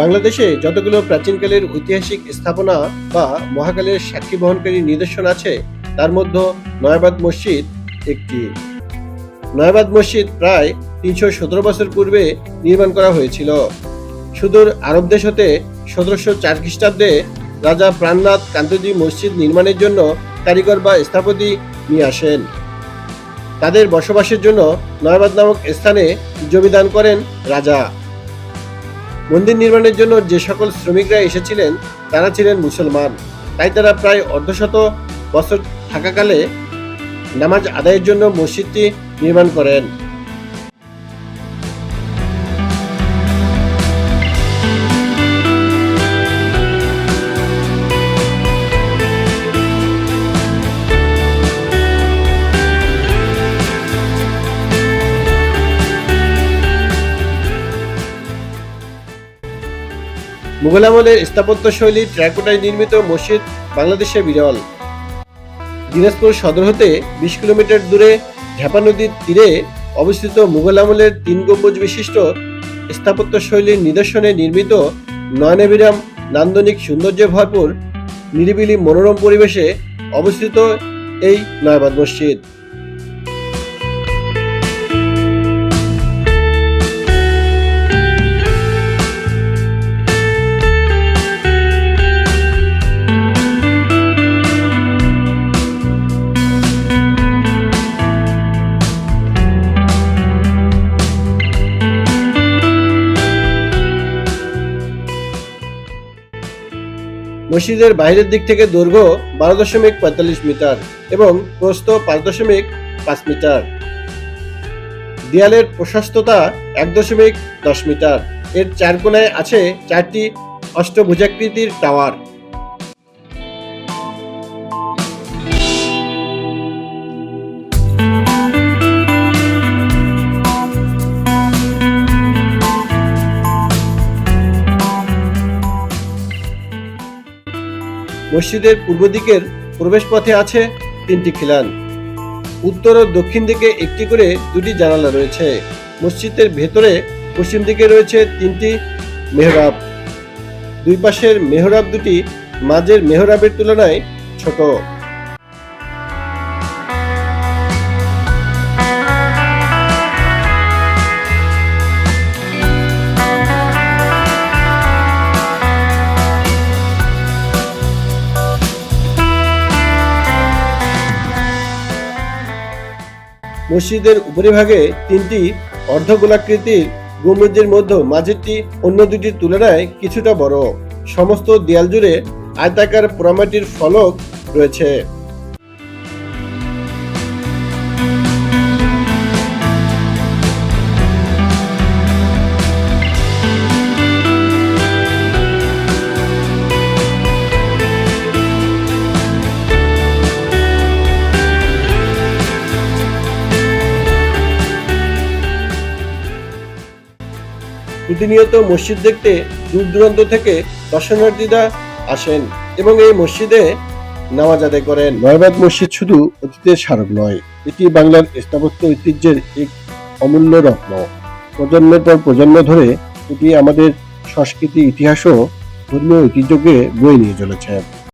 বাংলাদেশে যতগুলো প্রাচীনকালের ঐতিহাসিক স্থাপনা বা মহাকালের সাক্ষী বহনকারী নিদর্শন আছে, তার মধ্যে নয়াবাদ মসজিদ একটি। নয়াবাদ মসজিদ প্রায় তিনশো সতেরো বছর পূর্বে নির্মাণ করা হয়েছিল। সুদূর আরব দেশ হতে সতেরোশো চার খ্রিস্টাব্দে রাজা প্রাণনাথ কান্তজি মসজিদ নির্মাণের জন্য কারিগর বা স্থাপতি নিয়ে আসেন। তাদের বসবাসের জন্য নয়াবাদ নামক স্থানে জমিদান করেন রাজা। মন্দির নির্মাণের জন্য যে সকল শ্রমিকরা এসেছিলেন, তারা ছিলেন মুসলমান। তাই তারা প্রায় অর্ধশত বছর থাকাকালে নামাজ আদায়ের জন্য মসজিদটি নির্মাণ করেন। মুঘল আমলের স্থাপত্য শৈলী ট্র্যাকোটায় নির্মিত মসজিদ বাংলাদেশে বিরল। দিনাজপুর সদর হতে বিশ কিলোমিটার দূরে ঝাপা নদীর তীরে অবস্থিত মুঘল আমলের তিন গম্বুজ বিশিষ্ট স্থাপত্য শৈলীর নিদর্শনে নির্মিত নয়নাবিরাম নান্দনিক সৌন্দর্যে ভরপুর নিরিবিলি মনোরম পরিবেশে অবস্থিত এই নয়াবাদ মসজিদ। মসজিদের বাইরের দিক থেকে দৈর্ঘ্য বারো দশমিক পঁয়তাল্লিশ মিটার এবং প্রস্থ পাঁচ দশমিক পাঁচ মিটার। দেয়ালের প্রশস্ততা এক দশমিক দশ মিটার। এর চার কোনায় আছে চারটি অষ্টভুজাকৃতির টাওয়ার। মসজিদের পূর্ব দিকের প্রবেশপথে আছে তিনটি খিলান। উত্তর ও দক্ষিণ দিকে একটি করে দুটি জানালা রয়েছে। মসজিদের ভেতরে পশ্চিম দিকে রয়েছে তিনটি মেহরাব। দুই পাশের মেহরাব দুটি মাঝের মেহরাবের তুলনায় ছোট। মসজিদের উপরিভাগে তিনটি অর্ধগোলাকৃতির গম্বুজের মধ্যে মাঝেরটি, অন্য দুটির তুলনায় কিছুটা বড়। সমস্ত দেয়াল জুড়ে আয়তাকার পোড়ামাটির ফলক রয়েছে। প্রতিনিয়ত মসজিদ দেখতে দূর দূরান্ত থেকে দর্শনার্থীরা আসেন এবং এই মসজিদে নামাজ আদায় করেন। নয়বাদ মসজিদ শুধু অতীতের স্মারক নয়, এটি বাংলার স্থাপত্য ঐতিহ্যের এক অমূল্য রত্ন। প্রজন্মের পর প্রজন্ম ধরে এটি আমাদের সংস্কৃতি ইতিহাসও ধর্মীয় ঐতিহ্যকে বয়ে নিয়ে চলেছে।